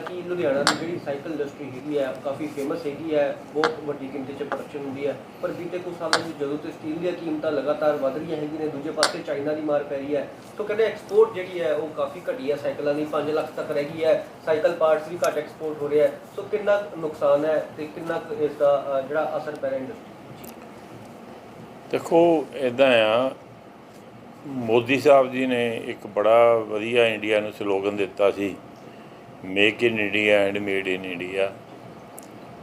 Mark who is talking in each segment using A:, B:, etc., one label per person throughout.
A: ਕਿ ਲੁਧਿਆਣਾ ਦੀ ਜਿਹੜੀ cycle industry ਹੈਗੀ ਹੈ ਕਾਫੀ ਫੇਮਸ ਹੈਗੀ ਹੈ ਬਹੁਤ ਵੱਡੀ ਗਿਣਤੀ 'ਚ ਪ੍ਰੋਡਕਸ਼ਨ ਹੁੰਦੀ ਹੈ ਪਰ ਬੀਤੇ ਕੁਝ ਸਾਲਾਂ ਵਿੱਚ ਜਦੋਂ ਤੋਂ ਸਟੀਲ ਦੀਆਂ ਕੀਮਤਾਂ ਲਗਾਤਾਰ ਵਧ ਰਹੀਆਂ ਹੈਗੀਆਂ ਨੇ, ਦੂਜੇ ਪਾਸੇ ਚਾਈਨਾ ਦੀ ਮਾਰ ਪੈ ਰਹੀ ਹੈ ਸੋ ਕਹਿੰਦੇ ਐਕਸਪੋਰਟ ਜਿਹੜੀ ਹੈ ਉਹ ਕਾਫੀ ਘਟੀ ਹੈ ਸਾਈਕਲਾਂ ਦੀ 5 ਲੱਖ ਤੱਕ ਰਹਿ ਗਈ ਹੈ ਸਾਈਕਲ ਪਾਰਟਸ ਵੀ ਘੱਟ ਐਕਸਪੋਰਟ ਹੋ ਰਿਹਾ ਸੋ ਕਿੰਨਾ ਕੁ ਨੁਕਸਾਨ ਹੈ ਤੇ ਕਿੰਨਾ ਕੁ ਇਸ ਦਾ ਜਿਹੜਾ ਅਸਰ ਪੈ ਰਿਹਾ ਇੰਡਸਟਰੀ
B: ਦੇਖੋ ਇਦਾਂ ਆ, ਮੋਦੀ ਸਾਹਿਬ ਜੀ ਨੇ ਇੱਕ ਬੜਾ ਵਧੀਆ ਇੰਡੀਆ ਨੂੰ ਸਲੋਗਨ ਦਿੱਤਾ ਸੀ make in India and made in India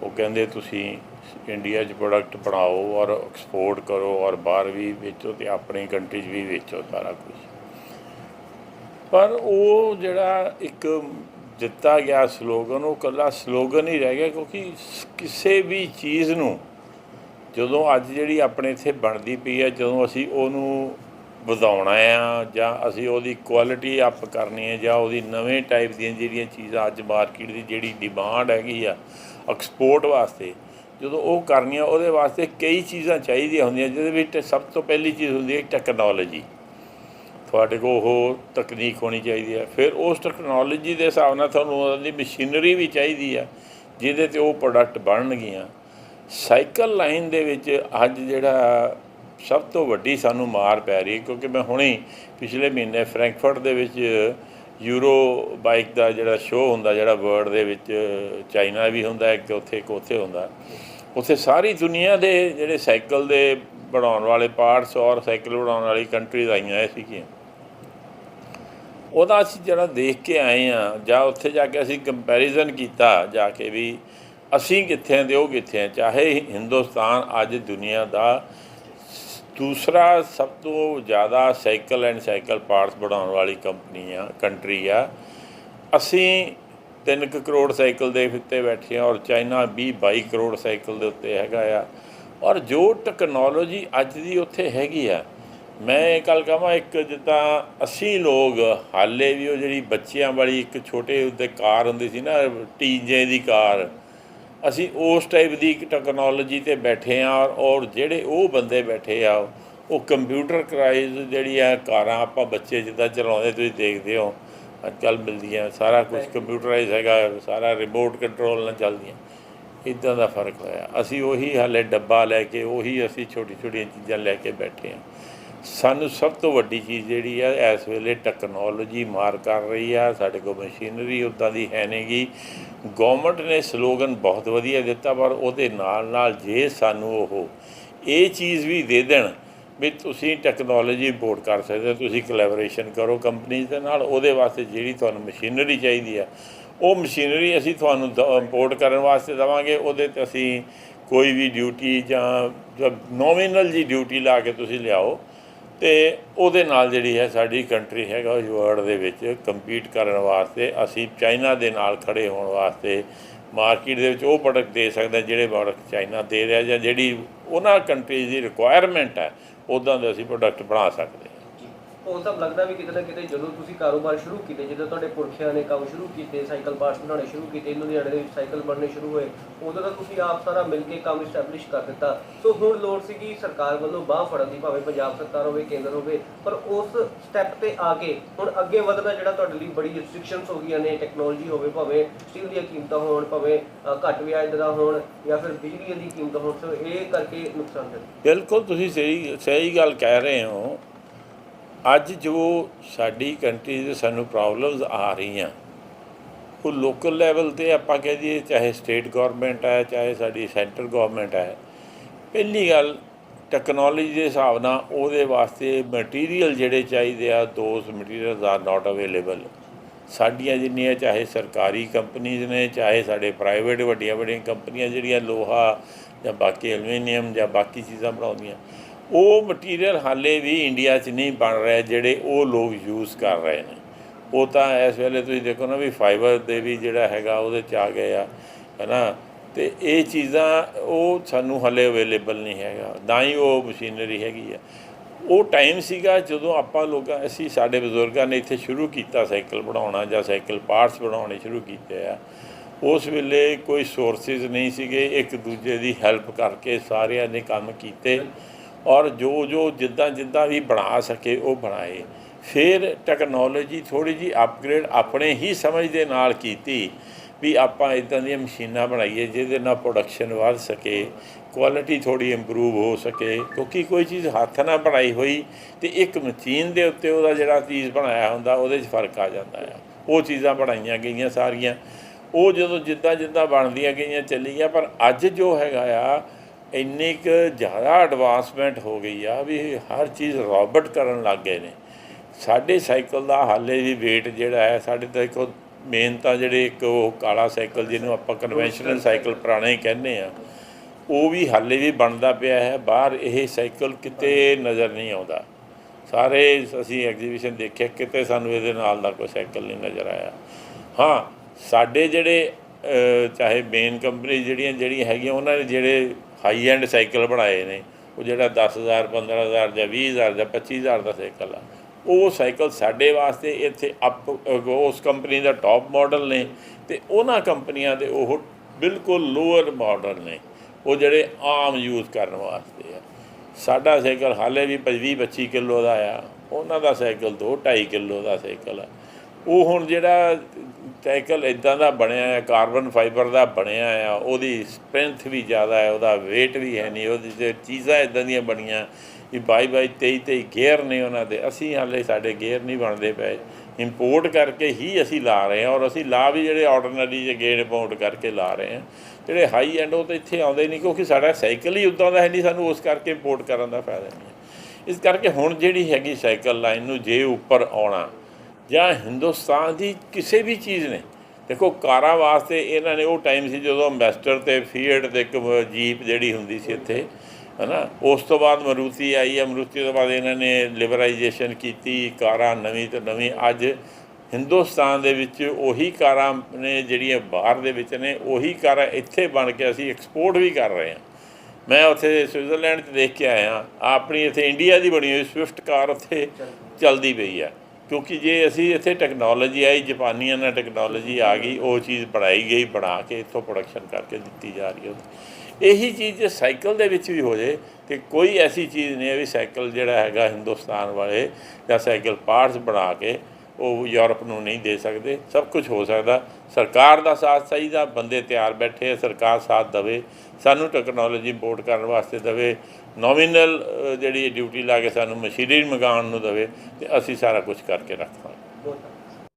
B: ਉਹ ਕਹਿੰਦੇ ਤੁਸੀਂ ਇੰਡੀਆ 'ਚ ਪ੍ਰੋਡਕਟ ਬਣਾਓ ਔਰ ਐਕਸਪੋਰਟ ਕਰੋ ਔਰ ਬਾਹਰ ਵੀ ਵੇਚੋ ਤੇ ਆਪਣੀ ਕੰਟਰੀ 'ਚ ਵੀ ਵੇਚੋ ਸਾਰਾ ਕੁਝ ਪਰ ਉਹ ਜਿਹੜਾ ਇੱਕ ਦਿੱਤਾ ਗਿਆ ਸਲੋਗਨ ਉਹ ਕੱਲਾ ਸਲੋਗਨ ਹੀ ਰਹਿ ਗਿਆ ਕਿਉਂਕਿ ਕਿਸੇ ਵੀ ਚੀਜ਼ ਨੂੰ ਜਦੋਂ ਅੱਜ ਜਿਹੜੀ ਆਪਣੇ ਇੱਥੇ ਬਣਦੀ ਪਈ ਹੈ, ਜਦੋਂ ਅਸੀਂ ਉਹਨੂੰ ਵਧਾਉਣਾ ਆ ਜਾਂ ਅਸੀਂ ਉਹਦੀ ਕੁਆਲਿਟੀ ਅਪ ਕਰਨੀ ਹੈ ਜਾਂ ਉਹਦੀ ਨਵੇਂ ਟਾਈਪ ਦੀਆਂ ਜਿਹੜੀਆਂ ਚੀਜ਼ਾਂ ਅੱਜ ਮਾਰਕੀਟ ਦੀ ਜਿਹੜੀ ਡਿਮਾਂਡ ਹੈਗੀ ਆ ਐਕਸਪੋਰਟ ਵਾਸਤੇ, ਜਦੋਂ ਉਹ ਕਰਨੀਆਂ ਉਹਦੇ ਵਾਸਤੇ ਕਈ ਚੀਜ਼ਾਂ ਚਾਹੀਦੀਆਂ ਹੁੰਦੀਆਂ, ਜਿਹਦੇ ਵਿੱਚ ਸਭ ਤੋਂ ਪਹਿਲੀ ਚੀਜ਼ ਹੁੰਦੀ ਹੈ ਟੈਕਨੋਲੋਜੀ ਤੁਹਾਡੇ ਕੋਲ ਉਹ ਤਕਨੀਕ ਹੋਣੀ ਚਾਹੀਦੀ ਹੈ। ਫਿਰ ਉਸ ਟੈਕਨੋਲੋਜੀ ਦੇ ਹਿਸਾਬ ਨਾਲ ਤੁਹਾਨੂੰ ਉਹਦੀ ਮਸ਼ੀਨਰੀ ਵੀ ਚਾਹੀਦੀ ਹੈ ਜਿਹਦੇ ਤੇ ਉਹ ਪ੍ਰੋਡਕਟ ਬਣਨਗੀਆਂ। ਸਾਈਕਲ ਲਾਈਨ ਦੇ ਵਿੱਚ ਅੱਜ ਜਿਹੜਾ ਸਭ ਤੋਂ ਵੱਡੀ ਸਾਨੂੰ ਮਾਰ ਪੈ ਰਹੀ ਹੈ, ਕਿਉਂਕਿ ਮੈਂ ਹੁਣੇ ਪਿਛਲੇ ਮਹੀਨੇ ਫਰੈਂਕਫਰਟ ਦੇ ਵਿੱਚ, ਯੂਰੋ ਬਾਈਕ ਦਾ ਜਿਹੜਾ ਸ਼ੋਅ ਹੁੰਦਾ, ਜਿਹੜਾ ਵਰਲਡ ਦੇ ਵਿੱਚ, ਚਾਈਨਾ ਵੀ ਹੁੰਦਾ, ਇੱਕ ਉੱਥੇ ਇੱਕ ਉੱਥੇ ਹੁੰਦਾ। ਉੱਥੇ ਸਾਰੀ ਦੁਨੀਆ ਦੇ ਜਿਹੜੇ ਸਾਈਕਲ ਦੇ ਬਣਾਉਣ ਵਾਲੇ, ਪਾਰਟਸ ਔਰ ਸਾਈਕਲ ਬਣਾਉਣ ਵਾਲੀ ਕੰਟਰੀਜ਼ ਆਈਆਂ ਹੋਈਆਂ ਸੀਗੀਆਂ। ਉਹਦਾ ਅਸੀਂ ਜਿਹੜਾ ਦੇਖ ਕੇ ਆਏ ਆ ਜਾਂ ਉੱਥੇ ਜਾ ਕੇ ਅਸੀਂ ਕੰਪੈਰੀਜ਼ਨ ਕੀਤਾ, ਜਾ ਕੇ ਵੀ ਅਸੀਂ ਕਿੱਥੇ ਆਂ ਤੇ ਉਹ ਕਿੱਥੇ ਆ ਚਾਹੇ ਹਿੰਦੁਸਤਾਨ ਅੱਜ ਦੁਨੀਆ ਦਾ ਦੂਸਰਾ ਸਭ ਤੋਂ ਜ਼ਿਆਦਾ ਸਾਈਕਲ ਐਂਡ ਸਾਈਕਲ ਪਾਰਟਸ ਬਣਾਉਣ ਵਾਲੀ ਕੰਪਨੀ ਆ, ਕੰਟਰੀ ਆ। ਅਸੀਂ 3 ਕਰੋੜ ਸਾਈਕਲ ਦੇ ਉੱਤੇ ਬੈਠੇ ਆ ਔਰ ਚਾਈਨਾ 20 22 ਕਰੋੜ ਸਾਈਕਲ ਦੇ ਉੱਤੇ ਹੈਗਾ ਆ। ਔਰ ਜੋ ਟੈਕਨੋਲੋਜੀ ਅੱਜ ਦੀ ਉੱਥੇ ਹੈਗੀ ਆ, ਮੈਂ ਇਹ ਗੱਲ ਕਹਾਂ, ਇੱਕ ਜਿੱਦਾਂ ਅਸੀਂ ਲੋਕ, ਹਾਲੇ ਵੀ ਉਹ ਜਿਹੜੀ ਬੱਚਿਆਂ ਵਾਲੀ ਇੱਕ ਛੋਟੇ ਉੱਤੇ ਕਾਰ ਹੁੰਦੀ ਸੀ ਨਾ ਟੀਜੇ ਦੀ ਕਾਰ ਅਸੀਂ ਉਸ ਟਾਈਪ ਦੀ ਟੈਕਨੋਲੋਜੀ ਤੇ ਬੈਠੇ ਆ ਔਰ ਜਿਹੜੇ ਉਹ ਬੰਦੇ ਬੈਠੇ ਆ ਉਹ ਕੰਪਿਊਟਰਕਰਾਈਜ਼ ਜਿਹੜੀ ਆ ਕਾਰਾਂ ਆਪਾਂ ਬੱਚੇ ਜਿੱਦਾਂ ਚਲਾਉਂਦੇ ਤੁਸੀਂ ਦੇਖਦੇ ਹੋ ਅੱਜ ਕੱਲ੍ਹ ਮਿਲਦੀਆਂ ਸਾਰਾ ਕੁਝ ਕੰਪਿਊਟਰਾਈਜ਼ ਹੈਗਾ ਸਾਰਾ ਰਿਮੋਟ ਕੰਟਰੋਲ ਨਾਲ ਚੱਲਦੀਆਂ। ਇਦਾਂ ਦਾ ਫ਼ਰਕ ਹੋਇਆ। ਅਸੀਂ ਉਹੀ ਹਾਲੇ ਡੱਬਾ ਲੈ ਕੇ ਉਹੀ ਅਸੀਂ ਛੋਟੀ ਛੋਟੀਆਂ ਚੀਜ਼ਾਂ ਲੈ ਕੇ ਬੈਠੇ ਆ ਸਾਨੂੰ ਸਭ ਤੋਂ ਵੱਡੀ ਚੀਜ਼ ਜਿਹੜੀ ਆ, ਇਸ ਵੇਲੇ ਟੈਕਨੋਲੋਜੀ ਮਾਰ ਕਰ ਰਹੀ ਆ। ਸਾਡੇ ਕੋਲ ਮਸ਼ੀਨਰੀ ਉਦਾਂ ਦੀ ਹੈ ਨਹੀਂਗੀ ਗਵਰਨਮੈਂਟ ਨੇ ਸਲੋਗਨ ਬਹੁਤ ਵਧੀਆ ਦਿੱਤਾ, ਪਰ ਉਹਦੇ ਨਾਲ ਨਾਲ ਜੇ ਸਾਨੂੰ ਉਹ ਇਹ ਚੀਜ਼ ਵੀ ਦੇ ਦੇਣ ਵੀ ਤੁਸੀਂ ਟੈਕਨੋਲੋਜੀ ਇੰਪੋਰਟ ਕਰ ਸਕਦੇ ਹੋ, ਤੁਸੀਂ ਕੋਲੈਬੋਰੇਸ਼ਨ ਕਰੋ ਕੰਪਨੀਆਂ ਦੇ ਨਾਲ, ਉਹਦੇ ਵਾਸਤੇ ਜਿਹੜੀ ਤੁਹਾਨੂੰ ਮਸ਼ੀਨਰੀ ਚਾਹੀਦੀ ਆ, ਉਹ ਮਸ਼ੀਨਰੀ ਅਸੀਂ ਤੁਹਾਨੂੰ ਇੰਪੋਰਟ ਕਰਨ ਵਾਸਤੇ ਦੇਵਾਂਗੇ। ਉਹਦੇ ਤੇ ਅਸੀਂ ਕੋਈ ਵੀ ਡਿਊਟੀ ਜਾਂ ਨੋਮੀਨਲ ਜੀ ਡਿਊਟੀ ਲਾ ਕੇ ਤੁਸੀਂ ਲਿਆਓ। ਤੇ ਉਹਦੇ ਨਾਲ ਜਿਹੜੀ ਹੈ ਸਾਡੀ ਕੰਟਰੀ ਹੈਗਾ ਵਰਲਡ ਦੇ ਵਿੱਚ ਕੰਪੀਟ ਕਰਨ ਵਾਸਤੇ, ਅਸੀਂ ਚਾਈਨਾ ਦੇ ਨਾਲ ਖੜੇ ਹੋਣ ਵਾਸਤੇ ਮਾਰਕੀਟ ਦੇ ਵਿੱਚ ਉਹ ਪ੍ਰੋਡਕਟ ਦੇ ਸਕਦੇ ਜਿਹੜੇ ਪ੍ਰੋਡਕਟ ਚਾਈਨਾ ਦੇ ਰਿਹਾ ਜਾਂ ਜਿਹੜੀ ਉਹਨਾਂ ਕੰਟਰੀਜ਼ ਦੀ ਰਿਕੁਆਇਰਮੈਂਟ ਹੈ ਉਦਾਂ ਦੇ ਅਸੀਂ ਪ੍ਰੋਡਕਟ ਬਣਾ ਸਕਦੇ ਹਾਂ
A: ਉਹ ਸਭ ਲੱਗਦਾ ਵੀ ਕਿਤੇ ਨਾ ਕਿਤੇ ਜਦੋਂ ਤੁਸੀਂ ਕਾਰੋਬਾਰ ਸ਼ੁਰੂ ਕੀਤੇ, ਜਦੋਂ ਤੁਹਾਡੇ ਪੁਰਖਿਆਂ ਨੇ ਕੰਮ ਸ਼ੁਰੂ ਕੀਤੇ, ਸਾਈਕਲ ਪਾਰਟਸ ਬਣਾਉਣੇ ਸ਼ੁਰੂ ਕੀਤੇ ਲੁਧਿਆਣੇ ਦੇ ਵਿੱਚ ਸਾਈਕਲ ਬਣਨੇ ਸ਼ੁਰੂ ਹੋਏ, ਉਦੋਂ ਤਾਂ ਤੁਸੀਂ ਆਪ ਸਾਰਾ ਮਿਲ ਕੇ ਕੰਮ ਸਟੈਬਲਿਸ਼ ਕਰ ਦਿੱਤਾ। ਸੋ ਹੁਣ ਲੋੜ ਸੀਗੀ ਸਰਕਾਰ ਵੱਲੋਂ ਬਾਹ ਫੜਨ ਦੀ, ਭਾਵੇਂ ਪੰਜਾਬ ਸਰਕਾਰ ਹੋਵੇ, ਕੇਂਦਰ ਹੋਵੇ, ਪਰ ਉਸ ਸਟੈਪ ਤੇ ਆ ਕੇ ਹੁਣ ਅੱਗੇ ਵਧਣਾ ਜਿਹੜਾ ਤੁਹਾਡੇ ਲਈ ਬੜੀ ਰਿਸਟ੍ਰਿਕਸ਼ਨਸ ਹੋ ਗਈਆਂ ਨੇ ਟੈਕਨੋਲੋਜੀ ਹੋਵੇ, ਭਾਵੇਂ ਸਟੀਲ ਦੀਆਂ ਕੀਮਤਾਂ ਹੋਣ, ਭਾਵੇਂ ਘੱਟ ਵਿਆਜ ਦਾ ਹੋਣ, ਜਾਂ ਫਿਰ ਬਿਜਲੀ ਦੀ ਕੀਮਤ ਹੋਣ, ਸੋ ਇਹ ਕਰਕੇ ਨੁਕਸਾਨ ਹੈ
B: ਬਿਲਕੁਲ ਤੁਸੀਂ ਸਹੀ ਸਹੀ ਗੱਲ ਕਹਿ ਰਹੇ ਹੋ। ਅੱਜ ਜੋ ਸਾਡੀ ਕੰਟਰੀ ਦੇ ਸਾਨੂੰ ਪ੍ਰੋਬਲਮਸ ਆ ਰਹੀਆਂ, ਉਹ ਲੋਕਲ ਲੈਵਲ ਤੇ ਆਪਾਂ ਕਹਿ ਦਈਏ ਚਾਹੇ ਸਟੇਟ ਗਵਰਨਮੈਂਟ ਹੈ, ਚਾਹੇ ਸਾਡੀ ਸੈਂਟਰ ਗਵਰਨਮੈਂਟ ਹੈ, ਪਹਿਲੀ ਗੱਲ ਟੈਕਨੋਲੋਜੀ ਦੇ ਹਿਸਾਬ ਨਾਲ ਉਹਦੇ ਵਾਸਤੇ ਮਟੀਰੀਅਲ ਜਿਹੜੇ ਚਾਹੀਦੇ ਆ those materials are not available ਸਾਡੀਆਂ ਜਿੰਨੀਆਂ ਚਾਹੇ ਸਰਕਾਰੀ ਕੰਪਨੀਆਂ ਨੇ, ਚਾਹੇ ਸਾਡੇ ਪ੍ਰਾਈਵੇਟ ਵੱਡੀਆਂ ਵੱਡੀਆਂ ਕੰਪਨੀਆਂ ਜਿਹੜੀਆਂ ਲੋਹਾ ਜਾਂ ਬਾਕੀ ਐਲੂਮੀਨੀਅਮ ਜਾਂ ਬਾਕੀ ਚੀਜ਼ਾਂ ਬਣਾਉਂਦੀਆਂ ਉਹ ਮਟੀਰੀਅਲ ਹਾਲੇ ਵੀ ਇੰਡੀਆ 'ਚ ਨਹੀਂ ਬਣ ਰਿਹਾ ਜਿਹੜੇ ਉਹ ਲੋਕ ਯੂਜ਼ ਕਰ ਰਹੇ ਨੇ। ਉਹ ਤਾਂ ਇਸ ਵੇਲੇ ਤੁਸੀਂ ਦੇਖੋ ਨਾ ਵੀ ਫਾਈਬਰ ਦੇ ਵੀ ਜਿਹੜਾ ਹੈਗਾ ਉਹਦੇ 'ਚ ਆ ਗਏ ਆ, ਹੈਨਾ? ਤੇ ਇਹ ਚੀਜ਼ਾਂ ਉਹ ਸਾਨੂੰ ਹਲੇ ਅਵੇਲੇਬਲ ਨਹੀਂ ਹੈਗਾ, ਨਾ ਹੀ ਉਹ ਮਸ਼ੀਨਰੀ ਹੈਗੀ ਆ। ਉਹ ਟਾਈਮ ਸੀਗਾ ਜਦੋਂ ਆਪਾਂ ਲੋਕਾਂ, ਅਸੀਂ ਸਾਡੇ ਬਜ਼ੁਰਗਾਂ ਨੇ ਇੱਥੇ ਸ਼ੁਰੂ ਕੀਤਾ ਸਾਈਕਲ ਬਣਾਉਣਾ ਜਾਂ ਸਾਈਕਲ ਪਾਰਟਸ ਬਣਾਉਣੇ ਸ਼ੁਰੂ ਕੀਤੇ ਆ। ਉਸ ਵੇਲੇ ਕੋਈ ਸੋਰਸਿਸ ਨਹੀਂ ਸੀਗੇ, ਇੱਕ ਦੂਜੇ ਦੀ ਹੈਲਪ ਕਰਕੇ ਸਾਰਿਆਂ ਨੇ ਕੰਮ ਕੀਤੇ। ਔਰ ਜੋ ਜੋ ਜਿੱਦਾਂ ਜਿੱਦਾਂ ਵੀ ਬਣਾ ਸਕੇ ਉਹ ਬਣਾਏ। ਫਿਰ ਟੈਕਨੋਲੋਜੀ ਥੋੜੀ ਜੀ ਅਪਗ੍ਰੇਡ ਆਪਣੇ ਹੀ ਸਮਝ ਦੇ ਨਾਲ ਕੀਤੀ ਵੀ ਆਪਾਂ ਇਦਾਂ ਦੀਆਂ ਮਸ਼ੀਨਾਂ ਬਣਾਈਏ ਜਿਹਦੇ ਨਾਲ ਪ੍ਰੋਡਕਸ਼ਨ ਵੱਧ ਸਕੇ ਕੁਆਲਿਟੀ ਥੋੜੀ ਇੰਪਰੂਵ ਹੋ ਸਕੇ। ਕਿਉਂਕਿ ਕੋਈ ਚੀਜ਼ ਹੱਥ ਨਾਲ ਬਣਾਈ ਹੋਈ ਤੇ ਇੱਕ ਮਸ਼ੀਨ ਦੇ ਉੱਤੇ ਉਹਦਾ ਜਿਹੜਾ ਚੀਜ਼ ਬਣਾਇਆ ਹੁੰਦਾ ਉਹਦੇ 'ਚ ਫ਼ਰਕ ਆ ਜਾਂਦਾ ਆ। ਉਹ ਚੀਜ਼ਾਂ ਬਣਾਈਆਂ ਗਈਆਂ ਸਾਰੀਆਂ। ਉਹ ਜਦੋਂ ਜਿੱਦਾਂ ਜਿੱਦਾਂ ਬਣਦੀਆਂ ਗਈਆਂ ਚੱਲੀ ਗਿਆ ਪਰ ਅੱਜ ਜੋ ਹੈਗਾ ਆ ਇੰਨੀ ਕੁ ਜ਼ਿਆਦਾ ਐਡਵਾਂਸਮੈਂਟ ਹੋ ਗਈ ਆ ਵੀ ਹਰ ਚੀਜ਼ ਰੋਬਟ ਕਰਨ ਲੱਗ ਗਏ ਨੇ। ਸਾਡੇ ਸਾਈਕਲ ਦਾ ਹਾਲੇ ਵੀ weight ਜਿਹੜਾ ਹੈ, ਸਾਡੇ ਤਾਂ ਇੱਕ ਮੇਨ ਤਾਂ ਜਿਹੜੇ ਇੱਕ ਉਹ ਕਾਲਾ ਸਾਈਕਲ ਜਿਹਨੂੰ ਆਪਾਂ ਕਨਵੈਨਸ਼ਨਲ ਸਾਈਕਲ ਪੁਰਾਣੇ ਹੀ ਕਹਿੰਦੇ ਆ, ਉਹ ਵੀ ਹਾਲੇ ਵੀ ਬਣਦਾ ਪਿਆ ਹੈ। ਬਾਹਰ ਇਹ ਸਾਈਕਲ ਕਿਤੇ ਨਜ਼ਰ ਨਹੀਂ ਆਉਂਦਾ। ਸਾਰੇ ਅਸੀਂ ਐਗਜ਼ੀਬਿਸ਼ਨ ਦੇਖਿਆ, ਕਿਤੇ ਸਾਨੂੰ ਇਹਦੇ ਨਾਲ ਦਾ ਕੋਈ ਸਾਈਕਲ ਨਹੀਂ ਨਜ਼ਰ ਆਇਆ। ਹਾਂ, ਸਾਡੇ ਜਿਹੜੇ ਚਾਹੇ ਮੇਨ ਕੰਪਨੀ ਜਿਹੜੀਆਂ ਜਿਹੜੀਆਂ ਹੈਗੀਆਂ, ਉਹਨਾਂ ਨੇ ਜਿਹੜੇ ਹਾਈ ਐਂਡ ਸਾਈਕਲ ਬਣਾਏ ਨੇ। ਉਹ ਜਿਹੜਾ 10000 15000 ਜਾਂ 20000 ਜਾਂ 25000 ਦਾ ਸਾਈਕਲ ਆ। ਉਹ ਸਾਈਕਲ ਸਾਡੇ ਵਾਸਤੇ ਇੱਥੇ ਅਪ ਉਸ ਕੰਪਨੀ ਦਾ ਟੌਪ ਮਾਡਲ ਨੇ ਤੇ ਉਹਨਾਂ ਕੰਪਨੀਆਂ ਦੇ ਉਹ ਬਿਲਕੁਲ ਲੋਅਰ ਮਾਡਲ ਨੇ। ਉਹ ਜਿਹੜੇ ਆਮ ਯੂਜ਼ ਕਰਨ ਵਾਸਤੇ ਆ। ਸਾਡਾ ਸਾਈਕਲ ਹਾਲੇ ਵੀ 20 25 ਕਿਲੋ ਦਾ ਆ। ਉਹਨਾਂ ਦਾ ਸਾਈਕਲ 2 2.5 ਕਿਲੋ ਦਾ ਸਾਈਕਲ ਆ। ਉਹ ਹੁਣ ਜਿਹੜਾ ਸਾਈਕਲ ਇਦਾਂ ਦਾ ਬਣਿਆ ਹੈ ਕਾਰਬਨ ਫਾਈਬਰ ਦਾ ਬਣਿਆ ਆ, ਉਹਦੀ ਸਟਰੈਂਥ ਵੀ ਜ਼ਿਆਦਾ ਹੈ ਉਹਦਾ weight ਵੀ ਹੈ ਨਹੀਂ, ਉਹਦੀ ਤੇ ਚੀਜ਼ਾਂ ਇਦਾਂ ਦੀਆਂ ਬਣੀਆਂ ਵੀ ਬਾਈ ਬਾਈ 23 23 ਗੇਅਰ ਨੇ ਉਹਨਾਂ ਦੇ। ਅਸੀਂ ਹਾਲੇ ਸਾਡੇ ਗੇਅਰ ਨਹੀਂ ਬਣਦੇ ਪਏ। ਇੰਪੋਰਟ ਕਰਕੇ ਹੀ ਅਸੀਂ ਲਾ ਰਹੇ ਹਾਂ ਔਰ ਅਸੀਂ ਲਾ ਵੀ ਜਿਹੜੇ ਆਰਡੀਨਰੀ ਜਿਹੇ ਗੇਅਰ ਇੰਪੋਰਟ ਕਰਕੇ ਲਾ ਰਹੇ ਹਾਂ। ਜਿਹੜੇ ਹਾਈ ਐਂਡ ਉਹ ਤਾਂ ਇੱਥੇ ਆਉਂਦੇ ਨਹੀਂ ਕਿਉਂਕਿ ਸਾਡਾ ਸਾਈਕਲ ਹੀ ਉਦਾਂ ਦਾ ਹੈ ਨਹੀਂ, ਸਾਨੂੰ ਉਸ ਕਰਕੇ ਇੰਪੋਰਟ ਕਰਨ ਦਾ ਫਾਇਦਾ ਨਹੀਂ ਹੈ। ਇਸ ਕਰਕੇ ਹੁਣ ਜਿਹੜੀ ਹੈਗੀ ਸਾਈਕਲ ਲਾਈਨ ਨੂੰ ਜੇ ਉੱਪਰ ਆਉਣਾ ਜਾਂ ਹਿੰਦੁਸਤਾਨ ਦੀ ਕਿਸੇ ਵੀ ਚੀਜ਼ ਨੇ। ਦੇਖੋ, ਕਾਰਾਂ ਵਾਸਤੇ ਇਹਨਾਂ ਨੇ ਉਹ ਟਾਈਮ ਸੀ ਜਦੋਂ ਅੰਬੈਸਟਰ ਤੇ ਫੀਅਰਡ ਤੇ ਇੱਕ ਜੀਪ ਜਿਹੜੀ ਹੁੰਦੀ ਸੀ ਇੱਥੇ, ਹਨਾ? ਉਸ ਤੋਂ ਬਾਅਦ ਮਰੂਤੀ ਆਈ ਹੈ ਮਰੂਤੀ ਤੋਂ ਬਾਅਦ ਇਹਨਾਂ ਨੇ ਲਿਬਰਾਈਜੇਸ਼ਨ ਕੀਤੀ, ਕਾਰਾਂ ਨਵੀਂ ਤੋਂ ਨਵੀਂ। ਅੱਜ ਹਿੰਦੁਸਤਾਨ ਦੇ ਵਿੱਚ ਉਹੀ ਕਾਰਾਂ ਨੇ ਜਿਹੜੀਆਂ ਬਾਹਰ ਦੇ ਵਿੱਚ ਨੇ, ਉਹੀ ਕਾਰਾਂ ਇੱਥੇ ਬਣ ਕੇ ਅਸੀਂ ਐਕਸਪੋਰਟ ਵੀ ਕਰ ਰਹੇ ਹਾਂ। ਮੈਂ ਉੱਥੇ ਸਵਿਟਜ਼ਰਲੈਂਡ 'ਚ ਦੇਖ ਕੇ ਆਇਆ। ਆਪਣੀ ਇੱਥੇ ਇੰਡੀਆ ਦੀ ਬਣੀ ਹੋਈ ਸਵਿਫਟ ਕਾਰ ਉੱਥੇ ਚੱਲਦੀ ਪਈ ਆ। ਕਿਉਂਕਿ ਜੇ ਅਸੀਂ ਇੱਥੇ ਟੈਕਨੋਲੋਜੀ ਆਈ, ਜਾਪਾਨੀਆਂ ਨਾਲ ਟੈਕਨੋਲੋਜੀ ਆ ਗਈ, ਉਹ ਚੀਜ਼ ਬਣਾਈ ਗਈ, ਬਣਾ ਕੇ ਇੱਥੋਂ ਪ੍ਰੋਡਕਸ਼ਨ ਕਰਕੇ ਦਿੱਤੀ ਜਾ ਰਹੀ ਹੈ। ਇਹੀ ਚੀਜ਼ ਜੇ ਸਾਈਕਲ ਦੇ ਵਿੱਚ ਵੀ ਹੋ ਜੇ, ਤੇ ਕੋਈ ਐਸੀ ਚੀਜ਼ ਨਹੀਂ ਹੈ ਵੀ ਸਾਈਕਲ ਜਿਹੜਾ ਹੈਗਾ ਹਿੰਦੁਸਤਾਨ ਵਾਲੇ ਜਾਂ ਸਾਈਕਲ ਪਾਰਟਸ ਬਣਾ ਕੇ ਉਹ ਯੂਰਪ ਨੂੰ ਨਹੀਂ ਦੇ ਸਕਦੇ। ਸਭ ਕੁਝ ਹੋ ਸਕਦਾ। ਸਰਕਾਰ ਦਾ ਸਾਥ ਚਾਹੀਦਾ, ਬੰਦੇ ਤਿਆਰ ਬੈਠੇ ਸਰਕਾਰ ਸਾਥ ਦੇਵੇ, ਸਾਨੂੰ ਟੈਕਨੋਲੋਜੀ ਇੰਪੋਰਟ ਕਰਨ ਵਾਸਤੇ ਦੇਵੇ ਨੋਮੀਨਲ ਜਿਹੜੀ ਡਿਊਟੀ ਲਾ ਕੇ ਸਾਨੂੰ ਮਸ਼ੀਨਰੀ ਮੰਗਾਉਣ ਨੂੰ ਦੇਵੇ ਤੇ ਅਸੀਂ ਸਾਰਾ ਕੁਝ ਕਰਕੇ ਰੱਖਾਂਗੇ
A: ਬਹੁਤ